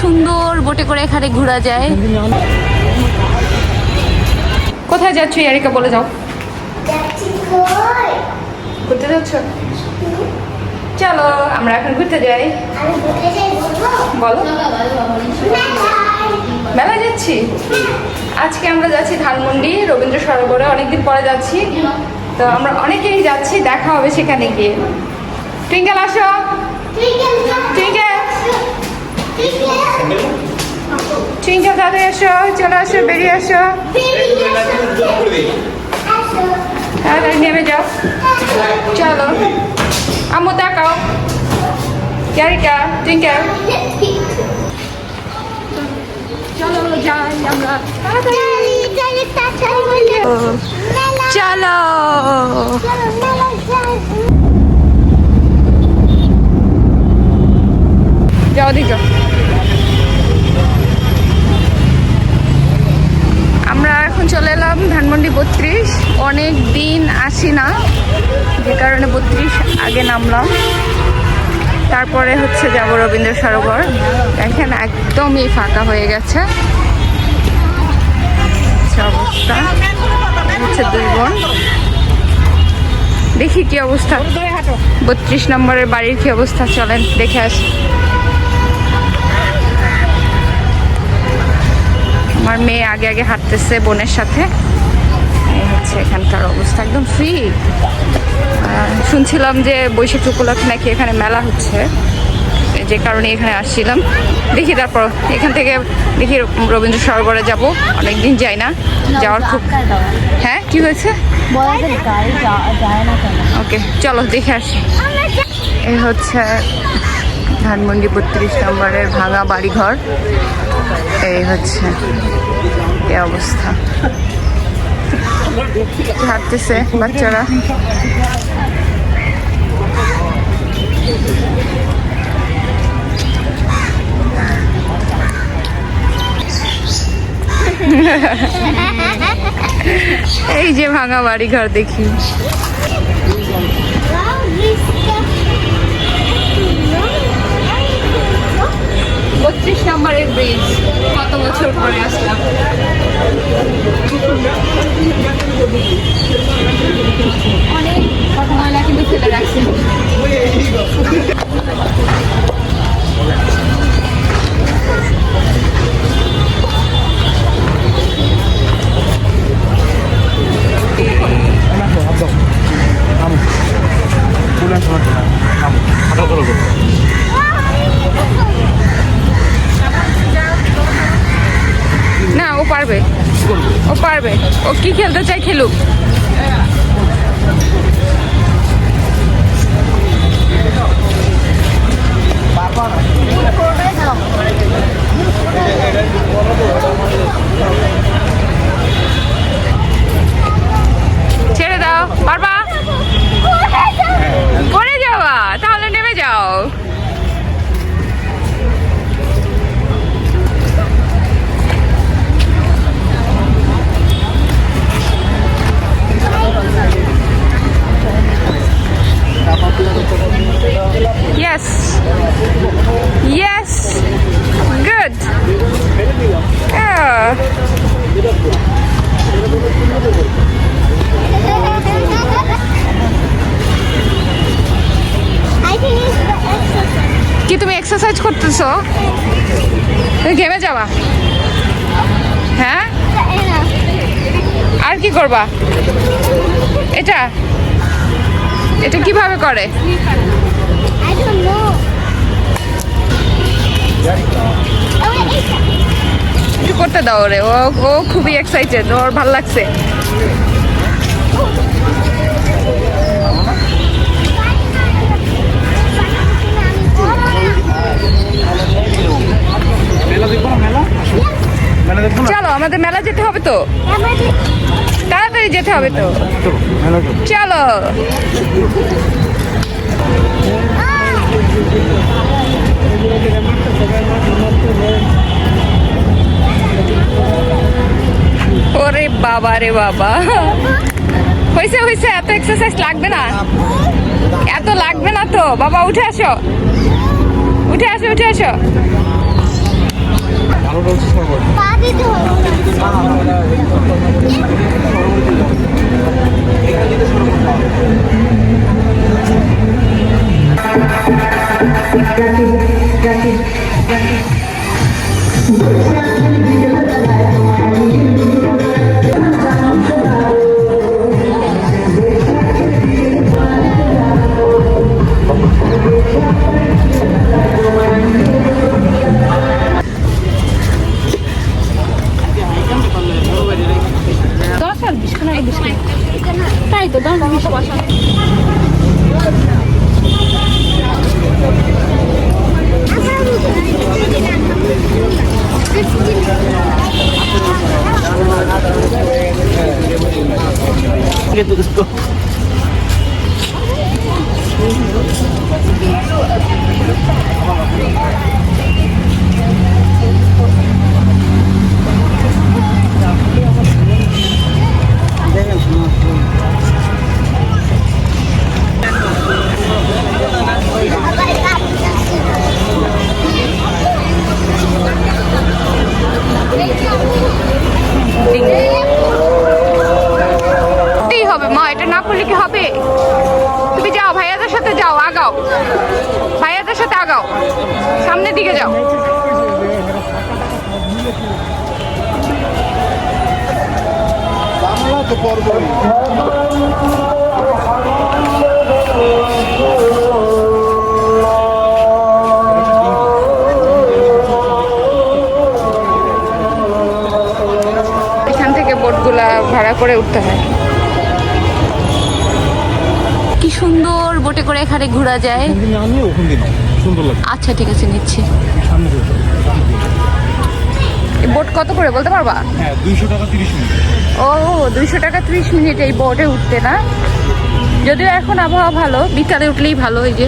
সুন্দর বোটে করে এখানে ঘোরা যায়। কোথায় যাচ্ছ, ইয়ারিকা, বলে যাও। ঘুরতে যাচ্ছ? চলো, আমরা এখন ঘুরতে যাই। বলো। মেলায় যাচ্ছি? আজকে আমরা যাচ্ছি ধানমন্ডি, রবীন্দ্র সরোবরে, অনেকদিন পরে যাচ্ছি। তো আমরা অনেকেই যাচ্ছি, দেখা হবে সেখানে গিয়ে। টুইঙ্কেল, আসো। টুইঙ্কেল তাড়াতাড়ি এসো চলে আসো বেরিয়ে আসো বেরিয়ে আসো। আসো। তাড়াতাড়ি নেমে যাও চলো আম্মু তাকাও ইয়ারিকা টুইঙ্কেল চলো তাড়াতাড়ি, তাড়াতাড়ি, তাড়াতাড়ি। চলো যাও দিকে এখন চলে এলাম ধানমন্ডি বত্রিশ। অনেক দিন আসি না, যে কারণে বত্রিশ আগে নামলাম। তারপরে হচ্ছে যাব রবীন্দ্র সরোবর। দেখেন একদমই ফাঁকা হয়ে গেছে। অবস্থা। হচ্ছে দুই বোন। দেখি কি অবস্থা। বত্রিশ নম্বরের বাড়ির কি অবস্থা, চলেন দেখে আসি। আমার মেয়ে আগে আগে হাঁটতেছে বোনের সাথে। এই হচ্ছে এখানকার অবস্থা একদম ফ্রি শুনছিলাম যে বৈশাখ উপলক্ষে নাকি এখানে মেলা হচ্ছে। যে কারণে এখানে আসছিলাম। দেখি তারপর এখান থেকে দেখি রবীন্দ্র সরোবরে যাব। অনেকদিন যাই না। যাওয়ার খুব হ্যাঁ কি হয়েছে? ওকে চলো দেখে আসি। এই হচ্ছে ধানমন্ডি বত্রিশ নম্বরের ভাঙা বাড়িঘর। এই হচ্ছে এই অবস্থা। হাঁটতেছে বাচ্চারা। এই যে ভাঙা বাড়িঘর দেখি। বত্রিশ নম্বরের ব্রিজ কত বছর পরে আসলাম ও পারবে। ও কি খেলতে চাই খেলুক। ছেড়ে Yes. Yes. Good. Yeah. কি তুমি এক্সারসাইজ করতেছো ঘেমে যাবা হ্যাঁ. আর কি করবা এটা এটা কীভাবে করে I don't know. Oh, একটু করতে দাও রে। ও ও খুবই এক্সাইটেড ওর ভালো লাগছে। মেলা দেখব না মেলা? মেলা দেখব না? চলো আমাদের মেলা যেতে হবে তো। তাড়াতাড়ি যেতে হবে তো। চলো। ওরে বাবা রে বাবা। হয়েছে হয়েছে এত এক্সারসাইজ লাগবে না। এত লাগবে না তো। বাবা, উঠে আসো। উঠে আসো উঠে আসো। ওটা হচ্ছে সরবর পা দিতে হবে দশ বিশ বিশ তাই তো আগাও ভাইয়াদের সাথে আগাও। সামনের দিকে যাও। এখান থেকে বোটগুলা ভাড়া করে উঠতে হয়। কি সুন্দর। বোটে করে এখানে ঘোরা যায়। আচ্ছা ঠিক আছে নিচ্ছি। এই বোট কত করে বলতে পারবা? হ্যাঁ ও দুইশো টাকা ত্রিশ মিনিট এই বোটে উঠতে না? যদিও এখন আবহাওয়া ভালো বিকালে উঠলেই ভালো ওই যে